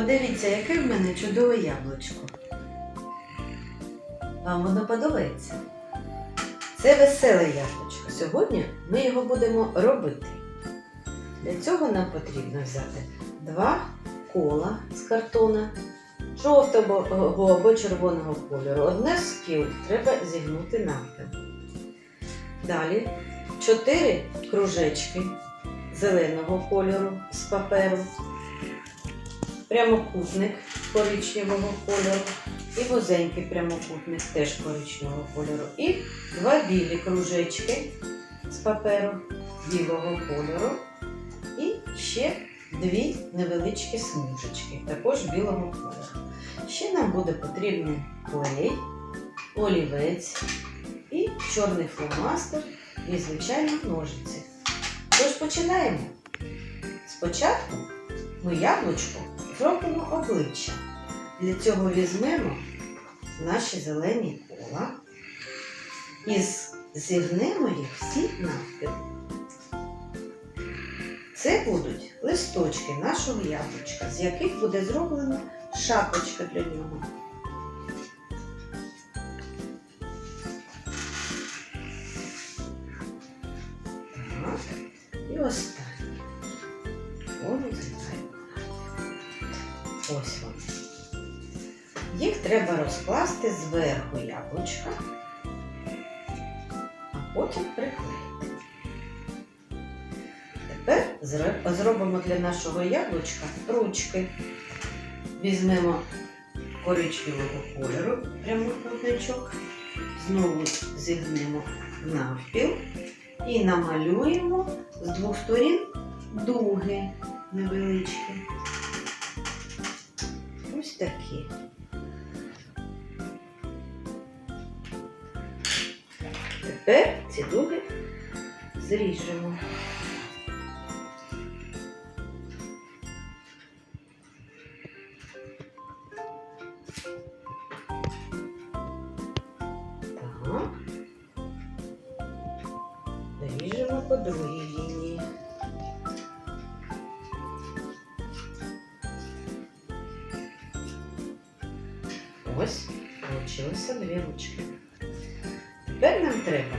Подивіться, яке в мене чудове яблучко. Вам воно подобається? Це веселе яблучко. Сьогодні ми його будемо робити. Для цього нам потрібно взяти два кола з картона жовтого або червоного кольору. Одне з кіл треба зігнути навпіл. Далі чотири кружечки зеленого кольору з паперу, прямокутник коричневого кольору і вузенький прямокутник теж коричневого кольору. І два білі кружечки з паперу білого кольору. І ще дві невеличкі смужечки, також білого кольору. Ще нам буде потрібний клей, олівець і чорний фломастер і, звичайно, ножиці. Тож починаємо. Спочатку ми яблучку зробимо обличчя. Для цього візьмемо наші зелені кола і зігнемо їх всі навпіл. Це будуть листочки нашого яблучка, з яких буде зроблена шапочка для нього. Так, Ось вони. Їх треба розкласти зверху яблучка, а потім приклеїти. Тепер зробимо для нашого яблучка ручки. Візьмемо коричневого кольору прямокутничок, знову зігнемо навпіл і намалюємо з двох сторін дуги невеличкі. Такі. Тепер ці дуги зріжемо. Ось, получилося дві ручки. Тепер нам треба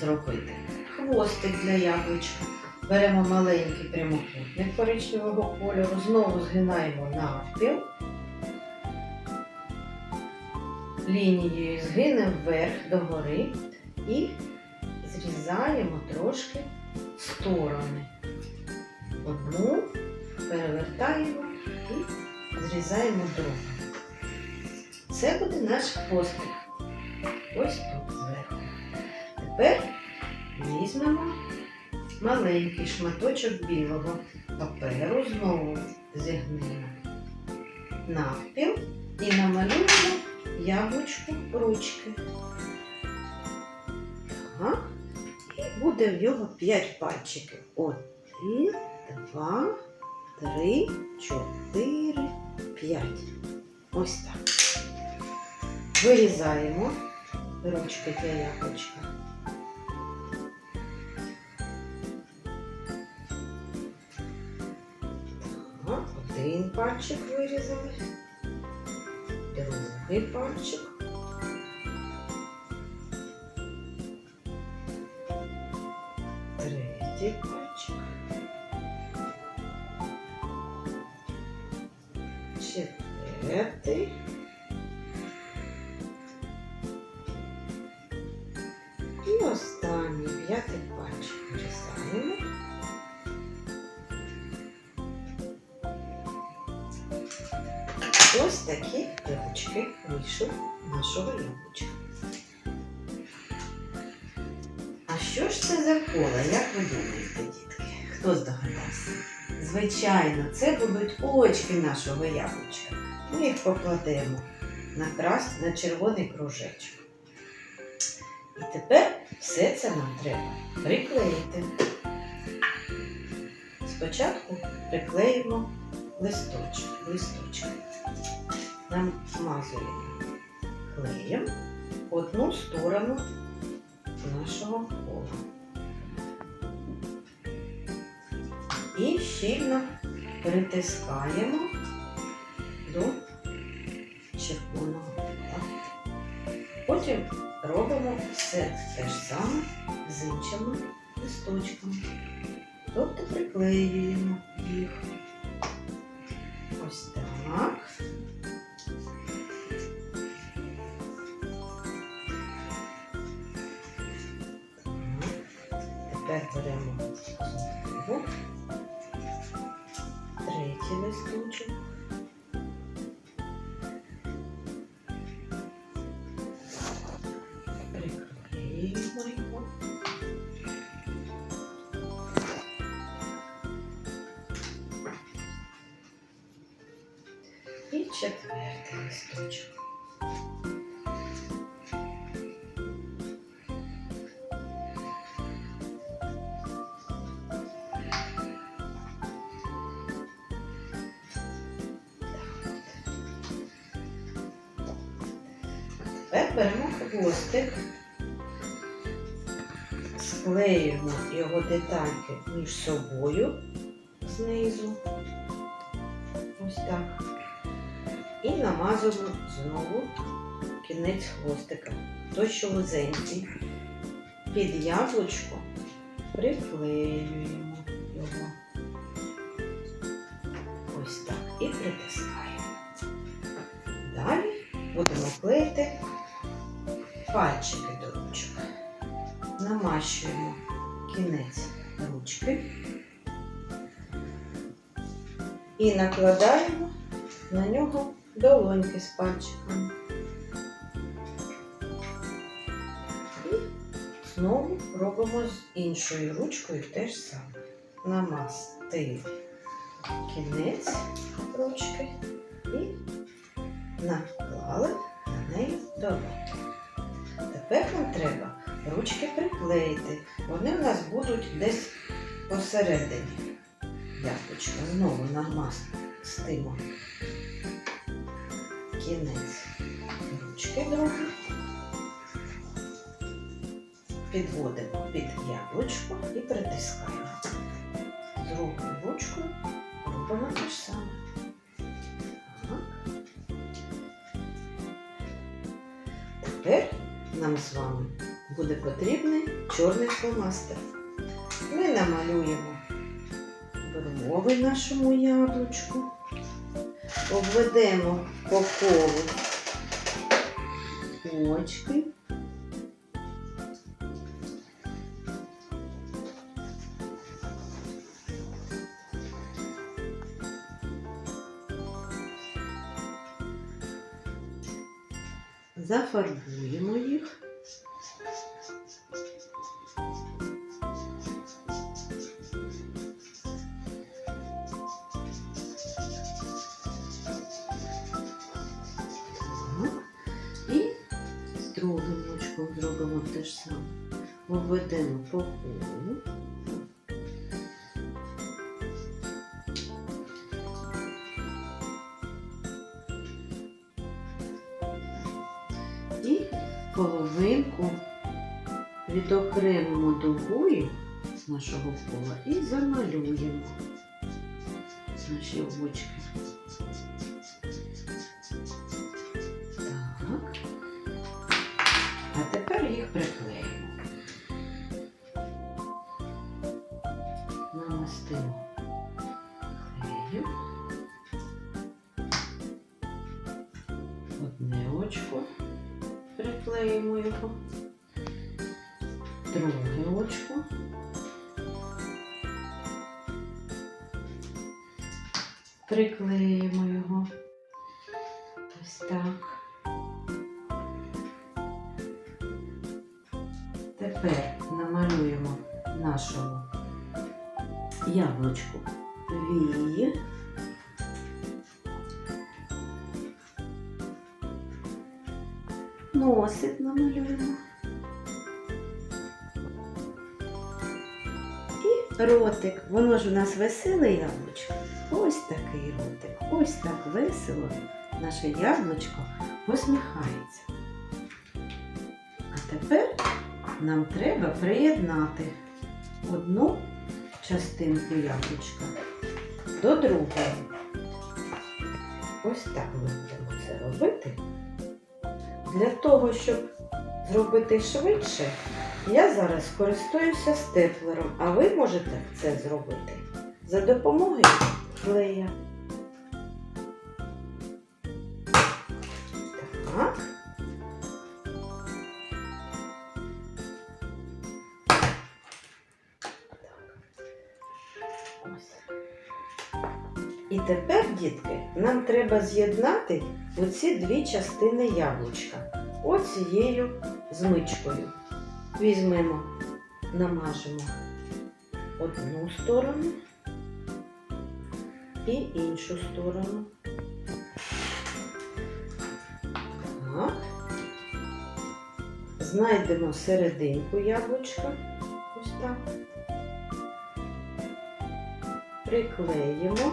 зробити хвостик для яблучка. Беремо маленький прямокутник коричневого кольору, знову згинаємо навпіл. Лінією згинемо вверх догори і зрізаємо трошки сторони. Одну перевертаємо і зрізаємо другу. Це буде наш хвостик. Ось тут зверху. Тепер візьмемо маленький шматочок білого паперу, знову зігнемо навпіл і намалюємо яблучку ручки. І буде в його 5 пальчиків. Один, два, три, чотири, п'ять. Ось так. Вирізаємо ручки для яблучка. Так, один пальчик вирізали, другий пальчик. Третій пальчик. Четвертий. Нашого яблучка. А що ж це за кола, як ви думаєте, дітки? Хто здогадався? Звичайно, це будуть очки нашого яблучка. Ми їх покладемо на крас, на червоний кружечок. І тепер все це нам треба приклеїти. Спочатку приклеїмо листочок, листочки. Нам змазуємо клеєм одну сторону нашого кола. І щільно притискаємо до червоного. Потім робимо все те ж саме з іншими листочками. Тобто приклеюємо їх. Ось. Так. Беремо знову третій листочок. Приклеюємо його. І четвертий листочок. Хвостик, склеюємо його детальки між собою знизу. Ось так. І намазуємо знову кінець хвостика. Той, що вузенький. Під яблучко приклеюємо його. Ось так. І притискаємо. Далі будемо клеїти пальчики до ручок. Намащуємо кінець ручки і накладаємо на нього долоньки з пальчиками. І знову робимо з іншою ручкою те ж саме. Намастили кінець ручки і наклали на неї долоньки. Нам треба ручки приклеїти. Вони у нас будуть десь посередині. Яблучко знову намастимо кінець ручки другої. Підводимо під яблучко і притискаємо. Другою ручкою робимо те ж саме. Нам з вами буде потрібний чорний фломастер. Ми намалюємо брови нашому яблучку, обведемо по колу очки. Зафарбуємо їх. І з другим очком зробимо те ж саме. Обведемо по колу. Відокремимо дугою з нашого кола і замалюємо наші очки. Так. А тепер їх приклеїмо. Намастимо клею. Одне очко приклеїмо його. Друге очко. Приклеїмо його. Ось так. Тепер намалюємо нашому яблучку вії. Носик намалюємо. Ротик. Воно ж у нас веселе яблучко. Ось такий ротик. Ось так весело наше яблучко посміхається. А тепер нам треба приєднати одну частинку яблучка до другої. Ось так ми будемо це робити. Для того, щоб зробити швидше, я зараз користуюся степлером, а ви можете це зробити за допомогою клея. Так. І тепер, дітки, нам треба з'єднати оці дві частини яблучка оцією змичкою. Візьмемо, намажемо одну сторону і іншу сторону. Так. Знайдемо серединку яблучка. Ось так. Приклеїмо.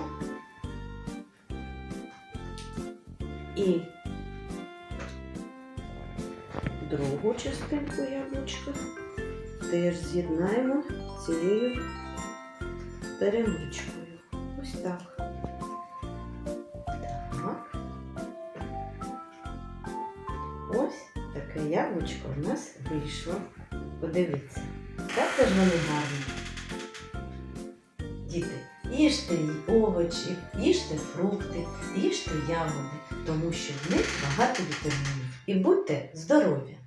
І другу частинку яблучка теж з'єднаємо цією перемичкою. Ось так. Ось таке яблучко у нас вийшло. Подивіться. Так ж вони гарні. Діти, їжте й овочі, їжте фрукти, їжте ягоди, тому що в них багато вітамінів. І будьте здорові!